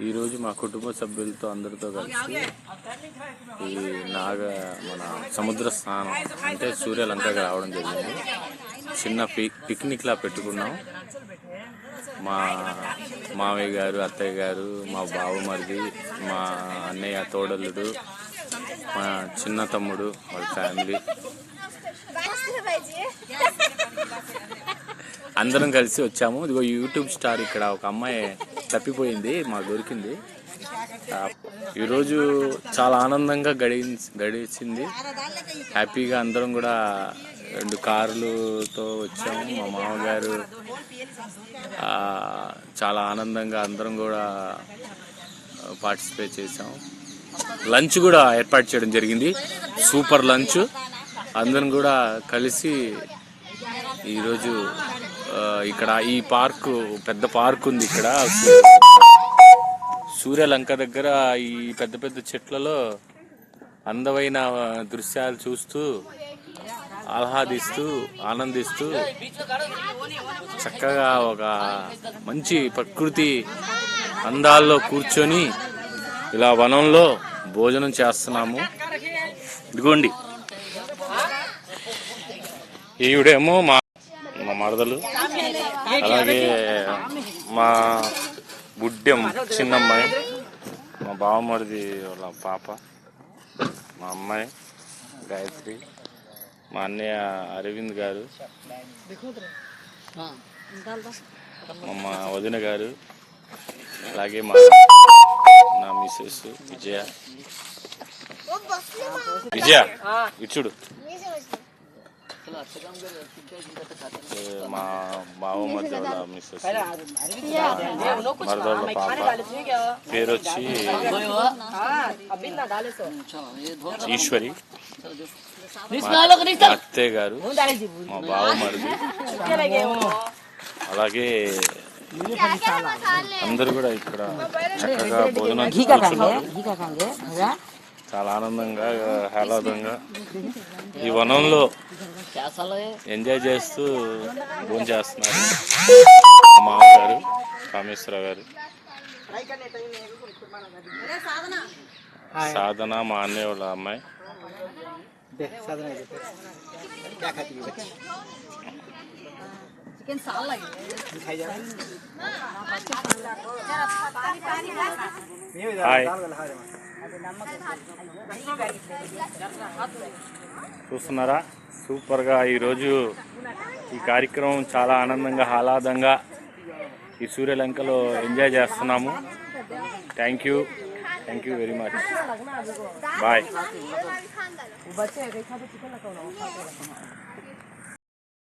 ఈరోజు మా కుటుంబ సభ్యులతో అందరితో కలిసి ఈ నాగ మన సముద్ర స్నానం అంటే సూర్యలంకకి రావడం జరిగింది. చిన్న పిక్ పిక్నిక్లా పెట్టుకున్నాం. మా మామయ్య గారు అత్తయ్య గారు మా బావమరిది మా అన్నయ్య తోడల్లుడు మా చిన్న తమ్ముడు వాళ్ళ ఫ్యామిలీ. అందరం కలిసి వచ్చాము. ఇదిగో యూట్యూబ్ స్టార్ ఇక్కడ ఒక అమ్మాయి తప్పిపోయింది మాకు దొరికింది. ఈరోజు చాలా ఆనందంగా గడి గడిచింది హ్యాపీగా అందరం కూడా రెండు కార్లతో వచ్చాము. మా మామగారు చాలా ఆనందంగా అందరం కూడా పార్టిసిపేట్ చేసాం లంచ్ కూడా ఏర్పాటు చేయడం జరిగింది. Super lunch. అందరం కూడా కలిసి ఈరోజు ఇక్కడ ఈ పార్క్ పెద్ద పార్క్ ఉంది ఇక్కడ. సూర్యలంక దగ్గర ఈ పెద్ద పెద్ద చెట్లలో అందమైన దృశ్యాలు చూస్తూ ఆహ్లాదిస్తూ ఆనందిస్తూ చక్కగా ఒక మంచి ప్రకృతి అందాల్లో కూర్చొని ఇలా వనంలో భోజనం చేస్తున్నాము. ఇదిగోండి. ఈవిడేమో మా మా మరదలు. అలాగే మా గుడ్డెం చిన్నమ్మాయి మా బావమరిది వాళ్ళ పాప మా అమ్మాయి గాయత్రి మా అన్నయ్య అరవింద్ గారు మా మా వదిన గారు అలాగే మా నా మిస్సెస్ విజయ. విజయ ఇచ్చుడు మా బావ మధ్య వాళ్ళ మిస్సెస్. మరదళ్ళ పాప. పేరు వచ్చి ఈశ్వరి. అత్తయ్య గారు. మా బావ మరిది. అలాగే అందరూ కూడా ఇక్కడ చక్కగా భోజనం చాలా ఆనందంగా ఆహ్లాదంగా. ఈ వనంలో ఎంజాయ్ చేస్తూ భోజనం చేస్తున్నారు. మా మామగారు కామేశ్వరరావు గారు. సాధన మా అన్నయ్య వాళ్ళ అమ్మాయి. హాయ్. చూస్తున్నారా? సూపర్గా ఈరోజు ఈ కార్యక్రమం చాలా ఆనందంగా ఆహ్లాదంగా ఈ సూర్యలంకలో ఎంజాయ్ చేస్తున్నాము. Thank you thank you very much bye